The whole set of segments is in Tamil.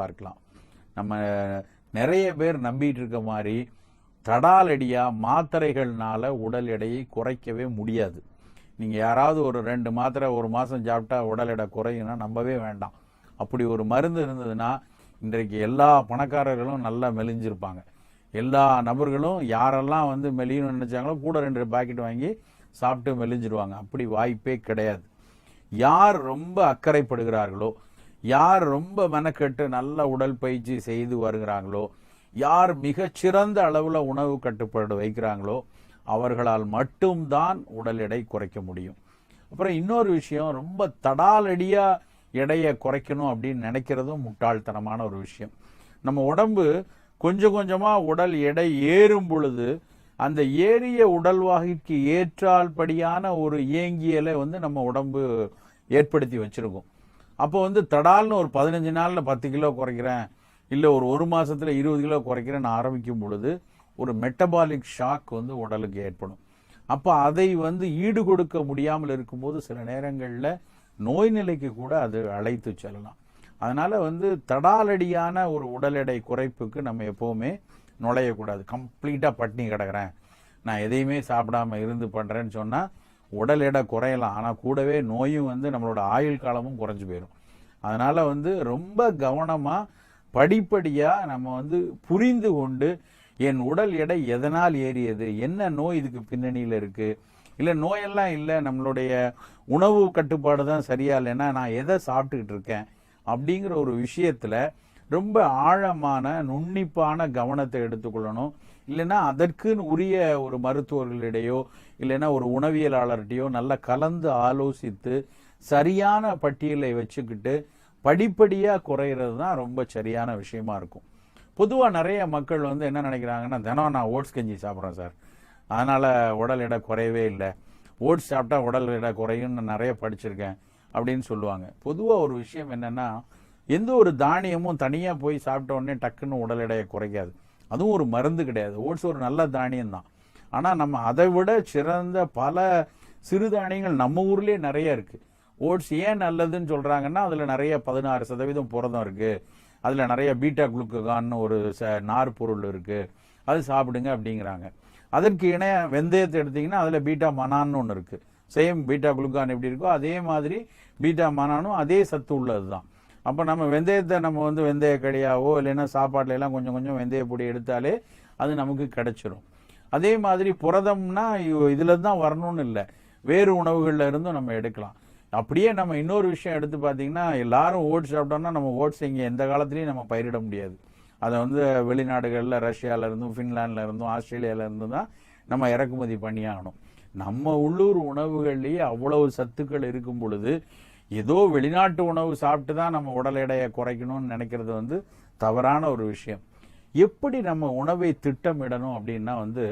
பார்க்கலாம். நம்ம நிறைய பேர் நம்பிட்டு இருக்க மாதிரி தடாலடியாக மாத்திரைகள்னால உடல் எடையை குறைக்கவே முடியாது. நீங்கள் யாராவது ஒரு ரெண்டு மாத்திரை ஒரு மாதம் சாப்பிட்டா உடல் எடை குறையும்னா நம்பவே வேண்டாம். அப்படி ஒரு மருந்து இருந்ததுன்னா இன்றைக்கு எல்லா பணக்காரர்களும் நல்லா மெலிஞ்சிருப்பாங்க. எல்லா நபர்களும் யாரெல்லாம் வந்து மெலியணும்னு நினச்சாங்களோ கூட ரெண்டு பாக்கெட் வாங்கி சாப்பிட்டு மெலிஞ்சிருவாங்க. அப்படி வாய்ப்பே கிடையாது. யார் ரொம்ப அக்கறைப்படுகிறார்களோ யார் ரொம்ப மெனக்கெட்டு நல்ல உடல் பயிற்சி செய்து வருகிறாங்களோ யார் மிகச்சிறந்த அளவில் உணவு கட்டுப்பாடு வைக்கிறாங்களோ அவர்களால் மட்டும்தான் உடல் எடை குறைக்க முடியும். அப்புறம் இன்னொரு விஷயம் ரொம்ப தடாலடியாக எடையை குறைக்கணும் அப்படின்னு நினைக்கிறதும் முட்டாள்தனமான ஒரு விஷயம். நம்ம உடம்பு கொஞ்சம் கொஞ்சமாக உடல் எடை ஏறும் பொழுது அந்த ஏறிய உடல்வாகிற்கு ஏற்றால்படியான ஒரு இயங்கியலை வந்து நம்ம உடம்பு ஏற்படுத்தி வச்சிருக்கோம். அப்போ வந்து தடால்னு ஒரு பதினஞ்சு நாளில் பத்து கிலோ குறைக்கிறேன் இல்லை ஒரு ஒரு மாதத்தில் இருபது கிலோ குறைக்கிறேன்னு ஆரம்பிக்கும் பொழுது ஒரு மெட்டபாலிக் ஷாக் வந்து உடலுக்கு ஏற்படும். அப்போ அதை வந்து ஈடு கொடுக்க முடியாமல் இருக்கும்போது சில நேரங்களில் நோய் நிலைக்கு கூட அது அழைத்து செல்லலாம். அதனால் வந்து தடாலடியான ஒரு உடல் எடை குறைப்புக்கு நம்ம எப்போவுமே நுழையக்கூடாது. கம்ப்ளீட்டாக பட்டினி கிடக்கிறேன். நான் எதையுமே சாப்பிடாம இருந்து பண்ணுறேன்னு சொன்னால் உடல் எடை குறையலாம். ஆனால் கூடவே நோயும் வந்து நம்மளோட ஆயுள் காலமும் குறைஞ்சு போயிடும் அதனால வந்து ரொம்ப கவனமா படிப்படியா நம்ம வந்து புரிந்து கொண்டு என் உடல் எடை எதனால் ஏறியது? என்ன நோய் இதுக்கு பின்னணியில இருக்கு? இல்ல நோயெல்லாம் இல்ல நம்மளுடைய உணவு கட்டுப்பாடு தான் சரியா இல்லைன்னா நான் எதை சாப்பிட்டுக்கிட்டு இருக்கேன்? அப்படிங்கிற ஒரு விஷயத்துல ரொம்ப ஆழமான நுண்ணிப்பான கவனத்தை எடுத்துக்கொள்ளணும். இல்லைன்னா அதற்குன்னு உரிய ஒரு மருத்துவர்களிடையோ இல்லைன்னா ஒரு உணவியலாளர்கிட்டையோ நல்லா கலந்து ஆலோசித்து சரியான பட்டியலை வச்சுக்கிட்டு படிப்படியாக குறையிறது தான் ரொம்ப சரியான விஷயமா இருக்கும். பொதுவாக நிறைய மக்கள் வந்து என்ன நினைக்கிறாங்கன்னா தினம் நான் ஓட்ஸ் கஞ்சி சாப்பிட்றேன் சார். அதனால் உடல் எடை குறையவே இல்லை. ஓட்ஸ் சாப்பிட்டா உடல் எடை குறையும்னு நிறைய படிச்சிருக்கேன் அப்படின்னு சொல்லுவாங்க. பொதுவாக ஒரு விஷயம் என்னென்னா எந்த ஒரு தானியமும் தனியாக போய் சாப்பிட்ட உடனே டக்குன்னு உடல் எடையை குறைக்காது. அதுவும் ஒரு மருந்து கிடையாது. ஓட்ஸ் ஒரு நல்ல தானியம் தான் ஆனால் நம்ம அதை விட சிறந்த பல சிறுதானியங்கள் நம்ம ஊர்லேயே நிறைய இருக்குது ஓட்ஸ் ஏன் நல்லதுன்னு சொல்றாங்கன்னா அதுல நிறைய பதினாறு சதவீதம் புரதம் இருக்கு. அதுல நிறைய பீட்டா குளுக்கான்னு ஒரு ச- நார் பொருள் இருக்கு. அது சாப்பிடுங்க அப்படிங்கிறாங்க. அதற்கு இணைய வெந்தயத்தை எடுத்தீங்கன்னா அதுல பீட்டா மனான்னு ஒன்று இருக்கு. சேம் பீட்டா குளுக்கான் எப்படி இருக்கோ அதே மாதிரி பீட்டா மனானும் அதே சத்து உள்ளது தான் அப்போ நம்ம வெந்தயத்தை நம்ம வந்து வெந்தய கடியாவோ இல்லைன்னா சாப்பாட்டில எல்லாம் கொஞ்சம் கொஞ்சம் வெந்தய பொடி எடுத்தாலே அது நமக்கு கிடைச்சிரும். அதே மாதிரி புரதம்னா இதில் இதுல தான் வரணும்னு இல்லை. வேறு உணவுகளில் இருந்தும் நம்ம எடுக்கலாம். அப்படியே நம்ம இன்னொரு விஷயம் எடுத்து பார்த்தீங்கன்னா எல்லாரும் ஓட்ஸ் சாப்பிட்டோம்னா நம்ம ஓட்ஸ் இங்கே எந்த காலத்துலேயும் நம்ம பயிரிட முடியாது. அதை வந்து வெளிநாடுகளில் ரஷ்யால இருந்தும் ஆஸ்திரேலியாவிலேருந்து இருந்தும் தான் நம்ம இறக்குமதி பண்ணியாகணும் நம்ம உள்ளூர் உணவுகள்லேயே அவ்வளவு சத்துக்கள் இருக்கும் பொழுது ஏதோ வெளிநாட்டு உணவு சாப்பிட்டு தான் நம்ம உடல் எடையை குறைக்கணும்னு நினைக்கிறது வந்து தவறான ஒரு விஷயம். எப்படி நம்ம உணவை திட்டமிடணும் அப்படின்னா வந்து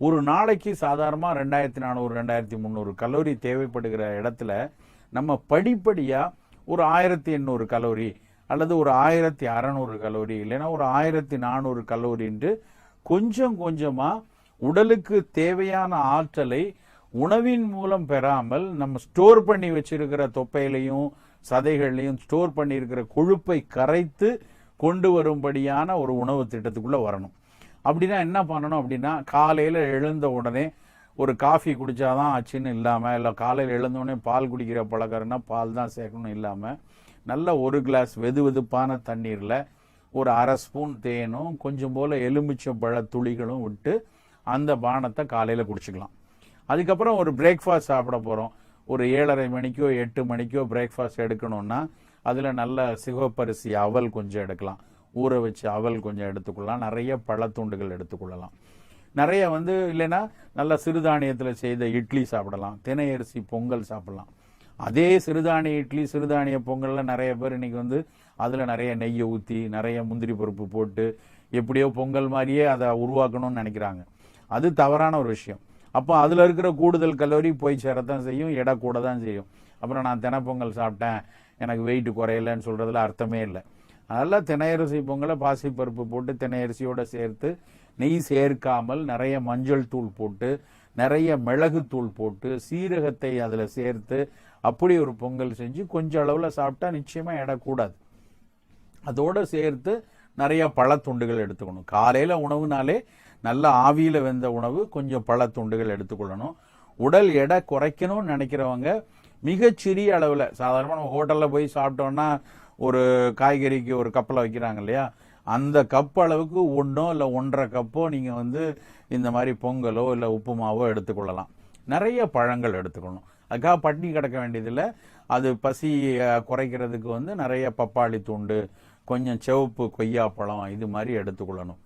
ஒரு நாளைக்கு சாதாரணமாக ரெண்டாயிரத்தி நானூறு ரெண்டாயிரத்தி முந்நூறு கல்லூரி தேவைப்படுகிற இடத்துல நம்ம படிப்படியாக ஒரு ஆயிரத்தி எண்ணூறு கலோரி அல்லது ஒரு ஆயிரத்தி அறநூறு கலோரி இல்லைன்னா ஒரு ஆயிரத்தி நானூறு கலோரின்ட்டு கொஞ்சம் கொஞ்சமாக உடலுக்கு தேவையான ஆற்றலை உணவின் மூலம் பெறாமல் நம்ம ஸ்டோர் பண்ணி வச்சிருக்கிற தொப்பையிலையும் சதைகள்லையும் ஸ்டோர் பண்ணியிருக்கிற கொழுப்பை கரைத்து கொண்டு வரும்படியான ஒரு உணவு திட்டத்துக்குள்ளே வரணும். அப்படின்னா என்ன பண்ணணும் அப்படின்னா காலையில் எழுந்த உடனே ஒரு காஃபி குடித்தாதான் ஆச்சுன்னு இல்லாமல் இல்லை காலையில் எழுந்தோடனே பால் குடிக்கிற பழக்கம்னா பால் தான் சேர்க்கணும் இல்லாமல் நல்ல ஒரு கிளாஸ் வெது வெதுப்பான தண்ணீரில் ஒரு அரை ஸ்பூன் தேனும் கொஞ்சம் போல் எலுமிச்சம் பழ துளிகளும் விட்டு அந்த பானத்தை காலையில் குடிச்சிக்கலாம். அதுக்கப்புறம் ஒரு பிரேக்ஃபாஸ்ட் சாப்பிட போகிறோம் ஒரு ஏழரை மணிக்கோ எட்டு மணிக்கோ பிரேக்ஃபாஸ்ட் எடுக்கணும்னா அதில் நல்ல சிவப்பரிசி அவல் கொஞ்சம் எடுக்கலாம். ஊற வச்சு அவல் கொஞ்சம் எடுத்துக்கொள்ளலாம். நிறைய பழத்துண்டுகள் எடுத்துக்கொள்ளலாம். நிறைய வந்து இல்லைன்னா நல்ல சிறுதானியத்தில் செய்த இட்லி சாப்பிடலாம் தினை அரிசி பொங்கல் சாப்பிடலாம். அதே சிறுதானிய இட்லி சிறுதானிய பொங்கலில் நிறைய பேர் இன்னைக்கு வந்து அதில் நிறைய நெய்யை ஊற்றி நிறைய முந்திரி பருப்பு போட்டு எப்படியோ பொங்கல் மாதிரியே அதை உருவாக்கணும்னு நினைக்கிறாங்க. அது தவறான ஒரு விஷயம். அப்போ அதில் இருக்கிற கூடுதல் கலோரி போய் சேரத்தான் செய்யும் எடை கூட தான் செய்யும். அப்புறம் நான் தினப்பொங்கல் சாப்பிட்டேன் எனக்கு வெயிட் குறையலன்னு சொல்கிறதுல அர்த்தமே இல்லை. அதனால் தினையரிசி பொங்கலை பாசிப்பருப்பு போட்டு தினையரிசியோடு சேர்த்து நெய் சேர்க்காமல் நிறைய மஞ்சள் தூள் போட்டு நிறைய மிளகு தூள் போட்டு சீரகத்தை அதில் சேர்த்து அப்படி ஒரு பொங்கல் செஞ்சு கொஞ்சம் அளவில் சாப்பிட்டா நிச்சயமாக இடக்கூடாது அதோடு சேர்த்து நிறைய பழத்துண்டுகள் எடுத்துக்கணும். காலையில் உணவுனாலே நல்ல ஆவியில் வெந்த உணவு கொஞ்சம் பழத்துண்டுகள் எடுத்துக்கொள்ளணும். உடல் எடை குறைக்கணும்னு நினைக்கிறவங்க மிகச்சிறிய அளவில் சாதாரணமாக நம்ம ஹோட்டலில் போய் சாப்பிட்டோன்னா ஒரு காய்கறிக்கு ஒரு கப்பலை வைக்கிறாங்க இல்லையா? அந்த கப் அளவுக்கு ஒன்றோ இல்லை ஒன்றரை கப்போ நீங்கள் வந்து இந்த மாதிரி பொங்கலோ இல்லை உப்புமாவோ எடுத்துக்கொள்ளலாம். நிறைய பழங்கள் எடுத்துக்கணும் அதுக்காக பட்டினி கிடக்க வேண்டியதில்லை. அது பசி குறைக்கிறதுக்கு வந்து நிறைய பப்பாளி துண்டு கொஞ்சம் சிவப்பு கொய்யாப்பழம் இது மாதிரி எடுத்துக்கொள்ளணும்.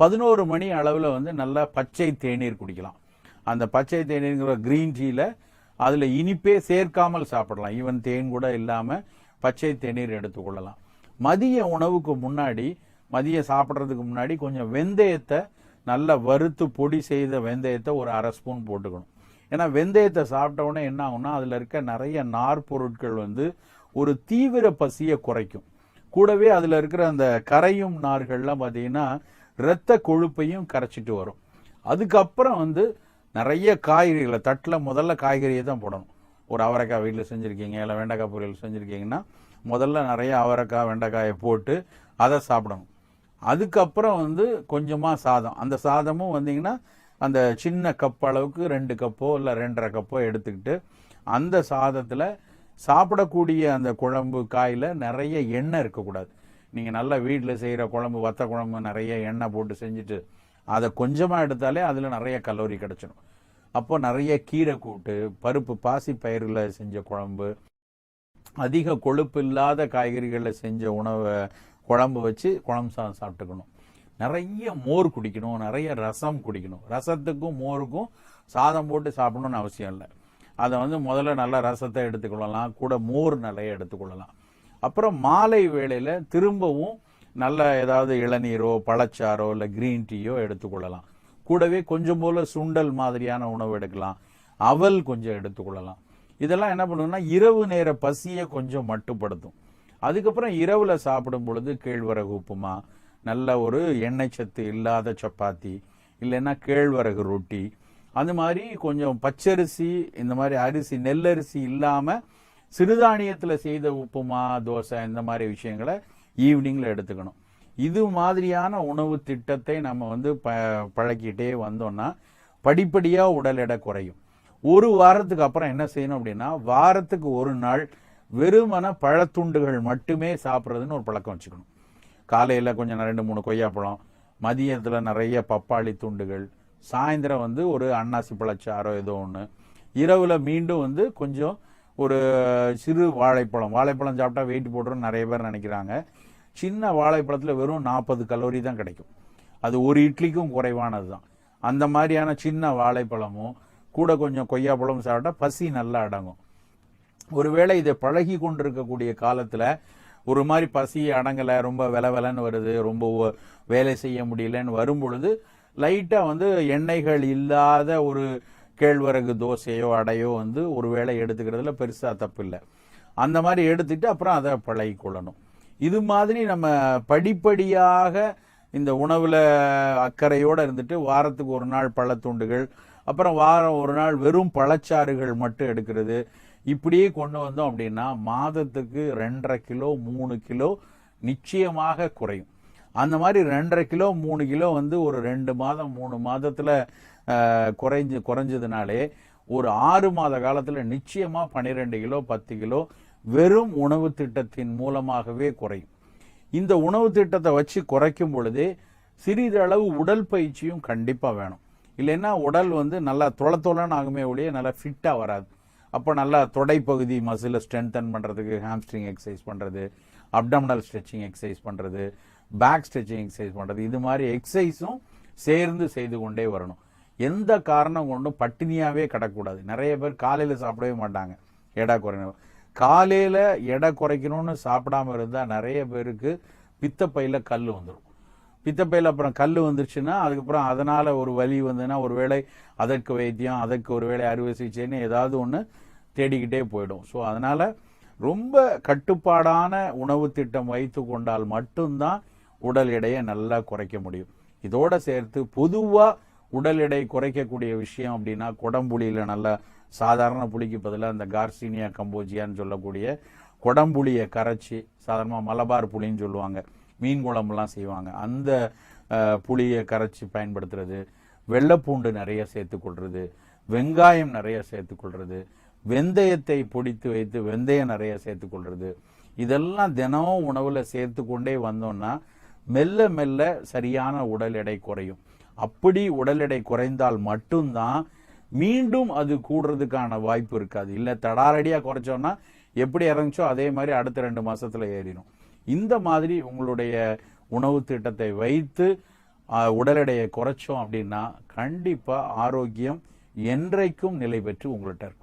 பதினோரு மணி அளவில் வந்து நல்லா பச்சை தேநீர் குடிக்கலாம். அந்த பச்சை தேநீர்ங்கிற க்ரீன் டீயில் அதில் இனிப்பே சேர்க்காமல் சாப்பிடலாம். ஈவன் தேன் கூட இல்லாமல் பச்சை தேநீர் எடுத்துக்கொள்ளலாம். மதிய உணவுக்கு முன்னாடி மதியம் சாப்பிட்றதுக்கு முன்னாடி கொஞ்சம் வெந்தயத்தை நல்லா வறுத்து பொடி செய்த வெந்தயத்தை ஒரு அரை ஸ்பூன் போட்டுக்கணும். ஏன்னா வெந்தயத்தை சாப்பிட்ட உடனே என்ன ஆகும்னா அதில் இருக்க நிறைய நார் பொருட்கள் வந்து ஒரு தீவிர பசியை குறைக்கும். கூடவே அதில் இருக்கிற அந்த கரையும் நார்கள்லாம் பார்த்தீங்கன்னா இரத்த கொழுப்பையும் கரைச்சிட்டு வரும். அதுக்கப்புறம் வந்து நிறைய காய்கறிகளை தட்டில் முதல்ல காய்கறியை தான் போடணும். ஒரு அவரைக்காய் வீட்டில் செஞ்சுருக்கீங்க இல்லை வெண்டைக்காய் பொரியல் செஞ்சுருக்கீங்கன்னா முதல்ல நிறைய அவரைக்காய் வெண்டைக்காயை போட்டு அதை சாப்பிடணும். அதுக்கப்புறம் வந்து கொஞ்சமாக சாதம். அந்த சாதமும் வந்தீங்கன்னா அந்த சின்ன கப் அளவுக்கு ரெண்டு கப்போ இல்லை ரெண்டரை கப்போ எடுத்துக்கிட்டு அந்த சாதத்தில் சாப்பிடக்கூடிய அந்த குழம்பு காயில் நிறைய எண்ணெய் இருக்கக்கூடாது. நீங்கள் நல்லா வீட்டில் செய்கிற குழம்பு வத்த குழம்பு நிறைய எண்ணெய் போட்டு செஞ்சுட்டு அதை கொஞ்சமாக எடுத்தாலே அதில் நிறைய கலோரி கிடச்சிடும் அப்போ நிறைய கீரை கூட்டு பருப்பு பாசி பயிரில் செஞ்ச குழம்பு அதிக கொழுப்பு இல்லாத காய்கறிகளில் செஞ்ச உணவை குழம்பு வச்சு குழம்பு சாதம் சாப்பிட்டுக்கணும். நிறைய மோர் குடிக்கணும் நிறைய ரசம் குடிக்கணும். ரசத்துக்கும் மோருக்கும் சாதம் போட்டு சாப்பிடணும்னு அவசியம் இல்லை. அதை வந்து முதல்ல நல்ல ரசத்தை எடுத்துக்கொள்ளலாம். கூட மோர் நிறைய எடுத்துக்கொள்ளலாம். அப்புறம் மாலை வேளையில் திரும்பவும் நல்ல ஏதாவது இளநீரோ பழச்சாரோ இல்லை கிரீன் டீயோ எடுத்துக்கொள்ளலாம். கூடவே கொஞ்சம் போல சுண்டல் மாதிரியான உணவு எடுக்கலாம். அவல் கொஞ்சம் எடுத்துக்கொள்ளலாம். இதெல்லாம் என்ன பண்ணுன்னா இரவு நேர பசியை கொஞ்சம் மட்டுப்படுத்தும். அதுக்கப்புறம் இரவுல சாப்பிடும் பொழுது கேழ்வரகு உப்புமா நல்ல ஒரு எண்ணெய் சத்து இல்லாத சப்பாத்தி இல்லைன்னா கேழ்வரகு ரொட்டி. அந்த மாதிரி கொஞ்சம் பச்சரிசி இந்த மாதிரி அரிசி நெல்லரிசி இல்லாமல் சிறுதானியத்தில் செய்த உப்புமா தோசை இந்த மாதிரி விஷயங்களை ஈவினிங்கில் எடுத்துக்கணும். இது மாதிரியான உணவு திட்டத்தை நம்ம வந்து ப பழக்கிட்டே வந்தோம்னா படிப்படியாக உடல் எடை குறையும். ஒரு வாரத்துக்கு அப்புறம் என்ன செய்யணும் அப்படின்னா வாரத்துக்கு ஒரு நாள் வெறுமன பழத்துண்டுகள் மட்டுமே சாப்பிட்றதுன்னு ஒரு பழக்கம் வச்சுக்கணும். காலையில் கொஞ்சம் ரெண்டு மூணு கொய்யாப்பழம் மதியத்தில் நிறைய பப்பாளி துண்டுகள் சாயந்தரம் வந்து ஒரு அன்னாசி பழச்சாரோ ஏதோ ஒன்று இரவில் மீண்டும் வந்து கொஞ்சம் ஒரு சிறு வாழைப்பழம் வாழைப்பழம் சாப்பிட்டா வெயிட் போட்டுரும் நிறைய பேர் நினைக்கிறாங்க. சின்ன வாழைப்பழத்தில் வெறும் நாற்பது கலோரி தான் கிடைக்கும். அது ஒரு இட்லிக்கும் குறைவானது தான். அந்த மாதிரியான சின்ன வாழைப்பழமும் கூட கொஞ்சம் கொய்யாப்பழமும் சாப்பிட்டா பசி நல்லா அடங்கும். ஒருவேளை இதை பழகி கொண்டிருக்கக்கூடிய காலத்துல ஒரு மாதிரி பசி அடங்கலை ரொம்ப வெல வெலன்னு வருது ரொம்ப வேலை செய்ய முடியலன்னு வரும் பொழுது லைட்டாக வந்து எண்ணெய்கள் இல்லாத ஒரு கேழ்வரகு தோசையோ அடையோ வந்து ஒரு வேளை எடுத்துக்கிறதுல பெருசாக தப்பு இல்லை அந்த மாதிரி எடுத்துட்டு அப்புறம் அதை பழகி கொள்ளணும் இது மாதிரி நம்ம படிப்படியாக இந்த உணவில் அக்கறையோடு இருந்துட்டு வாரத்துக்கு ஒரு நாள் பழத்துண்டுகள் அப்புறம் வாரம் ஒரு நாள் வெறும் பழச்சாறுகள் மட்டும் எடுக்கிறது இப்படியே கொண்டு வந்தோம் அப்படின்னா மாதத்துக்கு ரெண்டரை கிலோ மூணு கிலோ நிச்சயமாக குறையும். அந்த மாதிரி ரெண்டரை கிலோ மூணு கிலோ வந்து ஒரு ரெண்டு மாதம் மூணு மாதத்தில் குறைஞ்சு குறைஞ்சதுனாலே ஒரு ஆறு மாத காலத்தில் நிச்சயமாக பன்னிரெண்டு கிலோ பத்து கிலோ வெறும் உணவு திட்டத்தின் மூலமாகவே குறையும். இந்த உணவு திட்டத்தை வச்சு குறைக்கும் பொழுதே சிறிதளவு உடல் பயிற்சியும் கண்டிப்பாக வேணும். இல்லைன்னா உடல் வந்து நல்லா தொலை தொலைன்னு ஆகுமே ஒழிய நல்லா ஃபிட்டாக வராது. அப்போ நல்லா தொடைப்பகுதி மசிலை ஸ்ட்ரென்தன் பண்ணுறதுக்கு ஹாம்ஸ்ட்ரிங் எக்ஸசைஸ் பண்ணுறது அப்டம்னல் ஸ்ட்ரெச்சிங் எக்ஸசைஸ் பண்ணுறது பேக் ஸ்ட்ரெச்சிங் எக்ஸசைஸ் பண்ணுறது இது மாதிரி எக்ஸசைஸும் சேர்ந்து செய்து கொண்டே வரணும். எந்த காரணம் கொண்டும் பட்டினியாகவே கிடக்கூடாது நிறைய பேர் காலையில் சாப்பிடவே மாட்டாங்க. எடை குறையணும். காலையில் எடை குறைக்கணும்னு சாப்பிடாம இருந்தால் நிறைய பேருக்கு பித்தப்பையில் கல் வந்துடும் பித்தப்பையில் அப்புறம் கல் வந்துருச்சுன்னா அதுக்கப்புறம் அதனால ஒரு வலி வந்ததுன்னா ஒருவேளை அதற்கு வைத்தியம் அதற்கு ஒருவேளை அறுவை சிகிச்சைன்னு ஏதாவது ஒன்று தேடிக்கிட்டே போயிடும். ஸோ அதனால் ரொம்ப கட்டுப்பாடான உணவு திட்டம் வைத்து கொண்டால் மட்டும்தான் உடல் எடையை நல்லா குறைக்க முடியும். இதோட சேர்த்து பொதுவாக உடல் எடை குறைக்கக்கூடிய விஷயம் அப்படின்னா குடம்புளியில் நல்லா சாதாரண புளிக்கு பதிலாக அந்த கார்சினியா கம்போஜியான்னு சொல்லக்கூடிய குடம்புளியை கரைச்சி சாதாரணமாக மலபார் புளின்னு சொல்லுவாங்க. மீன் குழம்புலாம் செய்வாங்க. அந்த புளியை கரைச்சி பயன்படுத்துறது. வெள்ளைப்பூண்டு நிறைய சேர்த்துக்கொள்றது வெங்காயம் நிறைய சேர்த்துக்கொள்றது வெந்தயத்தை பொடித்து வைத்து வெந்தயம் நிறைய சேர்த்துக்கொள்வது இதெல்லாம் தினமும் உணவில் சேர்த்து கொண்டே வந்தோம்னா மெல்ல மெல்ல சரியான உடல் எடை குறையும். அப்படி உடல் எடை குறைந்தால் மட்டும்தான் மீண்டும் அது கூடுறதுக்கான வாய்ப்பு இருக்காது. இல்லை தடாரடியாக குறைச்சோம்னா எப்படி இறங்குச்சோ அதே மாதிரி அடுத்த ரெண்டு மாதத்தில் ஏறிடும் இந்த மாதிரி உங்களுடைய உணவு திட்டத்தை வைத்து உடல் எடையை குறைச்சோம் அப்படின்னா கண்டிப்பாக ஆரோக்கியம் என்றைக்கும் நிலை பெற்று உங்கள்கிட்ட இருக்கும்.